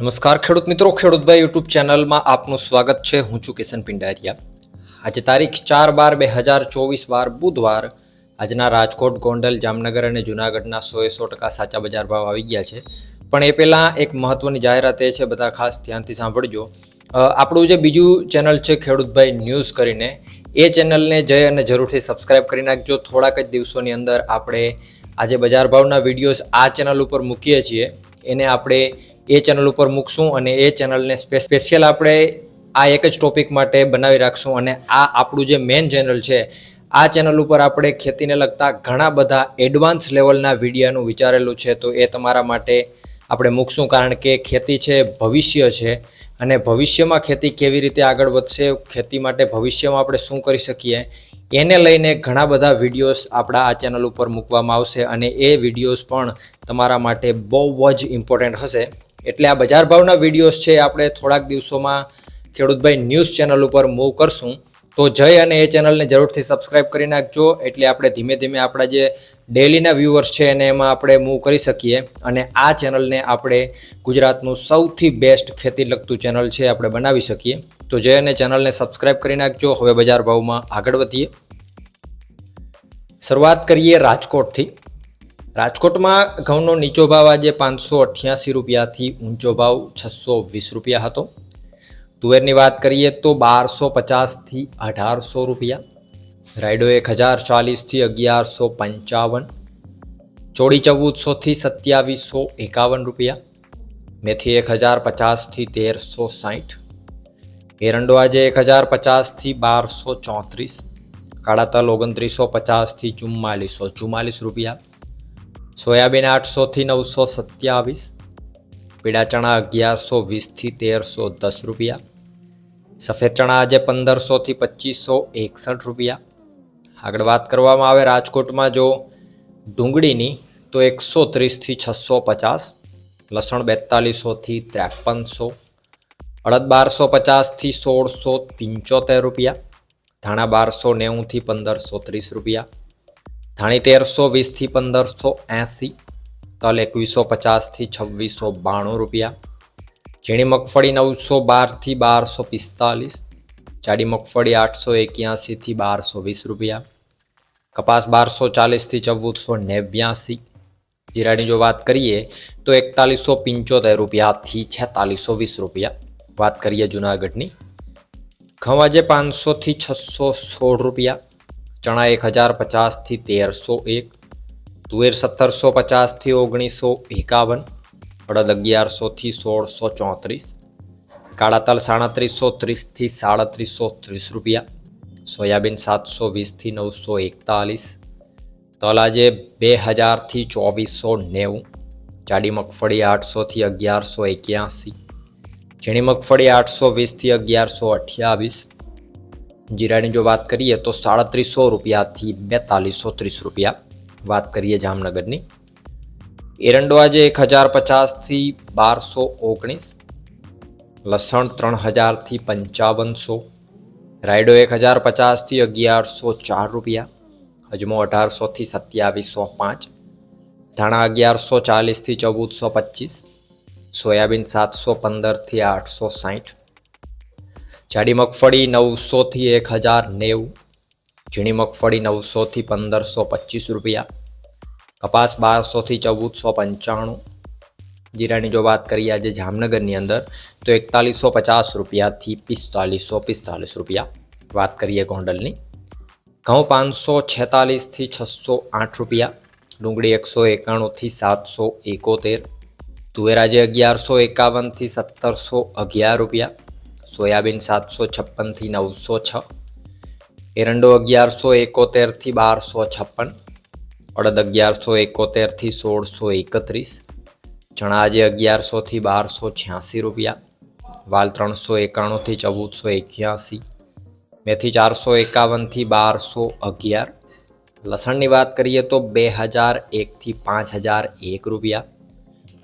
નમસ્કાર ખેડૂત મિત્રો ખેડૂતભાઈ યુટ્યુબ ચેનલમાં આપનું સ્વાગત છે. હું છું કિશન પિંડારિયા. આજે તારીખ ચાર બાર બે હજાર ચોવીસ વાર બુધવાર આજના રાજકોટ, ગોંડલ, જામનગર અને જુનાગઢના સોએ સો ટકા સાચા બજાર ભાવ આવી ગયા છે. પણ એ પહેલાં એક મહત્ત્વની જાહેરાત એ છે, બધા ખાસ ધ્યાનથી સાંભળજો. આપણું જે બીજું ચેનલ છે ખેડૂતભાઈ ન્યૂઝ કરીને, એ ચેનલને જઈ અને જરૂરથી સબસ્ક્રાઇબ કરી નાખજો. થોડાક જ દિવસોની અંદર આપણે આજે બજાર ભાવના વિડીયોઝ આ ચેનલ ઉપર મૂકીએ છીએ. એને આપણે એ ચેનલ ઉપર મૂકશું અને એ ચેનલને સ્પેશિયલ આપણે આ એક જ ટોપિક માટે બનાવી રાખશું અને આ આપણું જે મેઇન ચેનલ છે, આ ચેનલ ઉપર આપણે ખેતીને લગતા ઘણા બધા એડવાન્સ લેવલના વિડીયાનું વિચારેલું છે, તો એ તમારા માટે આપણે મૂકશું કારણ કે ખેતી છે, ભવિષ્ય છે અને ભવિષ્યમાં ખેતી કેવી રીતે આગળ વધશે, ખેતી માટે ભવિષ્યમાં આપણે શું કરી શકીએ, એને લઈને ઘણા બધા વિડીયોઝ આપણા આ ચેનલ ઉપર મૂકવામાં આવશે અને એ વિડીયોઝ પણ તમારા માટે બહુ જ ઇમ્પોર્ટન્ટ હશે. એટલે આ બજાર ભાવના વિડીયોઝ છે આપણે થોડાક દિવસોમાં ખેડૂતભાઈ ન્યૂઝ ચેનલ ઉપર મૂવ કરશું. તો જય અને એ ચેનલને જરૂરથી સબસ્ક્રાઇબ કરી નાખજો. એટલે આપણે ધીમે ધીમે આપણા જે ડેલીના વ્યૂવર્સ છે એને એમાં આપણે મૂવ કરી શકીએ. અને આ ચેનલને આપણે ગુજરાતનું સૌથી બેસ્ટ ખેતી લગતું ચેનલ છે આપણે બનાવી શકીએ. તો જય અને ચેનલને સબસ્ક્રાઇબ કરી નાખજો. હવે બજાર ભાવમાં આગળ વધીએ. શરૂઆત કરીએ રાજકોટથી. રાજકોટમાં ઘઉંનો નીચો ભાવ આજે પાંચસો અઠ્યાસી રૂપિયાથી ઊંચો ભાવ છસો વીસ રૂપિયા હતો. તુવેરની વાત કરીએ તો બારસો પચાસથી અઢારસો રૂપિયા. રાયડો એક હજાર ચાલીસથી અગિયારસો પંચાવન. ચોડી ચૌદસોથી સત્યાવીસો એકાવન રૂપિયા. મેથી એક હજાર પચાસથી તેરસો સાઠ. એરંડો આજે એક હજાર પચાસથી બારસો ચોત્રીસ. કાળા તલ ઓગણત્રીસો પચાસથી ચુમ્માલીસો ચુમ્માલીસ રૂપિયા. સોયાબીન આઠસોથી નવસો સત્યાવીસ, પીળા ચણા અગિયારસો વીસથી તેરસો દસ રૂપિયા, સફેદ ચણા આજે પંદરસોથી પચીસો એકસઠ રૂપિયા. આગળ વાત કરવામાં આવે રાજકોટમાં જો ડુંગળીની, તો એકસો ત્રીસથી છસો પચાસ, લસણ બેતાલીસોથી ત્રેપનસો, અડદ બારસો પચાસથી સોળસો પંચોતેર રૂપિયા, ધાણા બારસો નેવુંથી પંદરસો ત્રીસ રૂપિયા ધાણી તેરસો, વીસથી પંદરસો એંસી, તલ એકવીસો પચાસથી છવ્વીસો બાણું રૂપિયા. ઝીણી મગફળી નવસો બારથી બારસો પિસ્તાલીસ, જાડી મગફળી આઠસો એક્યાસીથી બારસો વીસ રૂપિયા. કપાસ બારસો ચાલીસથી ચૌદસો નેવ્યાસી. જીરાની જો વાત કરીએ તો એકતાલીસો પંચોતેર રૂપિયાથી છેતાલીસો વીસ રૂપિયા. વાત કરીએ જુનાગઢની. ઘઉં આજે પાંચસોથી છસો સોળ રૂપિયા. ચણા એક હજાર પચાસથી તેરસો એક, તુવેર સત્તરસો પચાસથી ઓગણીસો એકાવન, અડદ અગિયારસોથી સોળસો ચોત્રીસ, કાળા તલ સાડત્રીસો ત્રીસથી સાડત્રીસો ત્રીસ રૂપિયા, સોયાબીન સાતસો વીસથી નવસો એકતાલીસ, તલ આજે બે હજારથી ચોવીસો નેવું, જાડી મગફળી આઠસોથી અગિયારસો એક્યાસી, ઝીણી મગફળી આઠસો વીસથી અગિયારસો અઠ્યાવીસ જીરાની જો વાત કરીએ તો સાડત્રીસો રૂપિયાથી બેતાલીસો ત્રીસ રૂપિયા વાત કરીએ જામનગરની. એરંડો આજે એક હજાર પચાસથી બારસો ઓગણીસ, લસણ ત્રણ હજારથી પંચાવનસો, રાયડો એક હજાર પચાસથી અગિયારસો ચાર રૂપિયા, અજમો અઢારસોથી સત્યાવીસો પાંચ, ધાણા અગિયારસો ચાલીસથી ચૌદસો પચીસ, સોયાબીન સાતસો પંદરથી આઠસો સાઠ જાડી મગફળી નવસોથી એક હજાર નેવું, ઝીણી મગફળી નવસોથી પંદરસો પચીસ રૂપિયા, કપાસ બારસોથી ચૌદસો પંચાણું. જીરાની જો વાત કરીએ આજે જામનગરની અંદર, તો એકતાલીસો પચાસ રૂપિયાથી પિસ્તાલીસો પિસ્તાલીસ રૂપિયા. વાત કરીએ ગોંડલની, ઘઉં પાંચસો છેતાલીસથી છસો આઠ રૂપિયા, ડુંગળી એકસો એકાણુંથી સાતસો એકોતેર, તુવેર આજે અગિયારસો એકાવનથી સત્તરસો અગિયાર રૂપિયા સોયાબીન સાતસો છપ્પનથી નવસો છ. એરંડો અગિયારસો એકોતેરથી બારસો છપ્પન. અડદ અગિયારસો એકોતેરથી સોળસો એકત્રીસ. ચણા આજે અગિયારસોથી બારસો છ્યાસી રૂપિયા. વાલ ત્રણસો એકાણુંથી ચૌદસો એક્યાસી. મેથી ચારસો એકાવનથી બારસો અગિયાર. લસણની વાત કરીએ તો બે હજાર એકથી પાંચ હજાર એક રૂપિયા.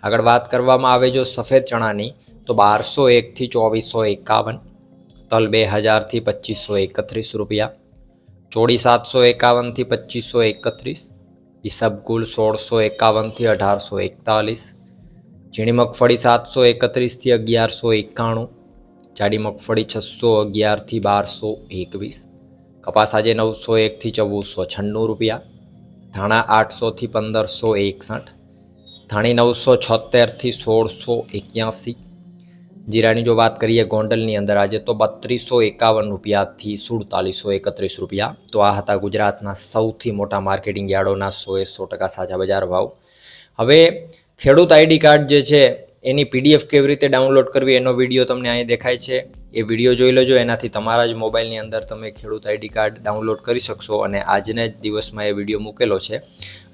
આગળ વાત કરવામાં આવે જો સફેદ ચણાની તો બારસો એકથી ચોવીસો એકાવન, તલ બે હજારથી પચીસો એકત્રીસ રૂપિયા ચોડી સાતસો એકાવનથી પચીસો એકત્રીસ ઈસબગુલ સોળસો એકાવનથી અઢારસો એકતાલીસ, ઝીણી મગફળી સાતસો એકત્રીસથી અગિયારસો એકાણું, જાડી મગફળી છસો અગિયારથી બારસો એકવીસ, કપાસ આજે નવસો એકથી ચૌદસો છન્નું રૂપિયા, ધાણા આઠસોથી પંદરસો એકસઠ, ધાણી નવસો છોતેરથી સોળસો એક્યાસી જીરાની જો વાત કરીએ ગોંડલની અંદર આજે તો બત્રીસો એકાવન રૂપિયાથી સુડતાલીસો એકત્રીસ રૂપિયા. તો આ હતા ગુજરાતના સૌથી મોટા માર્કેટિંગ યાર્ડોના સોએ સો ટકા સાચા બજાર ભાવ. હવે ખેડૂત આઈડી કાર્ડ જે છે, એની પીડીએફ કેવી રીતે ડાઉનલોડ કરવી એનો વીડિયો તમને અહીં દેખાય છે. એ વીડિયો જોઈ લેજો, એનાથી તમારા જ મોબાઈલની અંદર તમે ખેડૂત આઈડી કાર્ડ ડાઉનલોડ કરી શકશો અને આજને જ દિવસમાં એ વીડિયો મૂકેલો છે.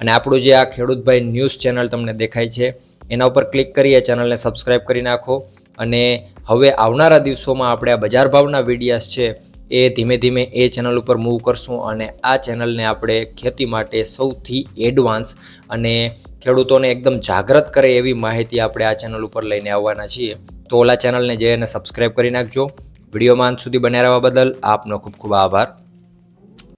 અને આપણું જે આ ખેડૂતભાઈ ન્યૂઝ ચેનલ તમને દેખાય છે, એના ઉપર ક્લિક કરી એ ચેનલને સબસ્ક્રાઈબ કરી નાખો. અને હવે આવનારા દિવસોમાં આપણે આ બજાર ભાવના વિડીયાસ છે એ ધીમે ધીમે એ ચેનલ ઉપર મૂવ કરશું અને આ ચેનલને આપણે ખેતી માટે સૌથી એડવાન્સ અને ખેડૂતોને એકદમ જાગૃત કરે એવી માહિતી આપણે આ ચેનલ ઉપર લઈને આવવાના છીએ. તો ઓલા ચેનલને જઈને સબસ્ક્રાઈબ કરી નાખજો. વિડીયોમાં અંત સુધી બન્યા રહેવા બદલ આપનો ખૂબ ખૂબ આભાર.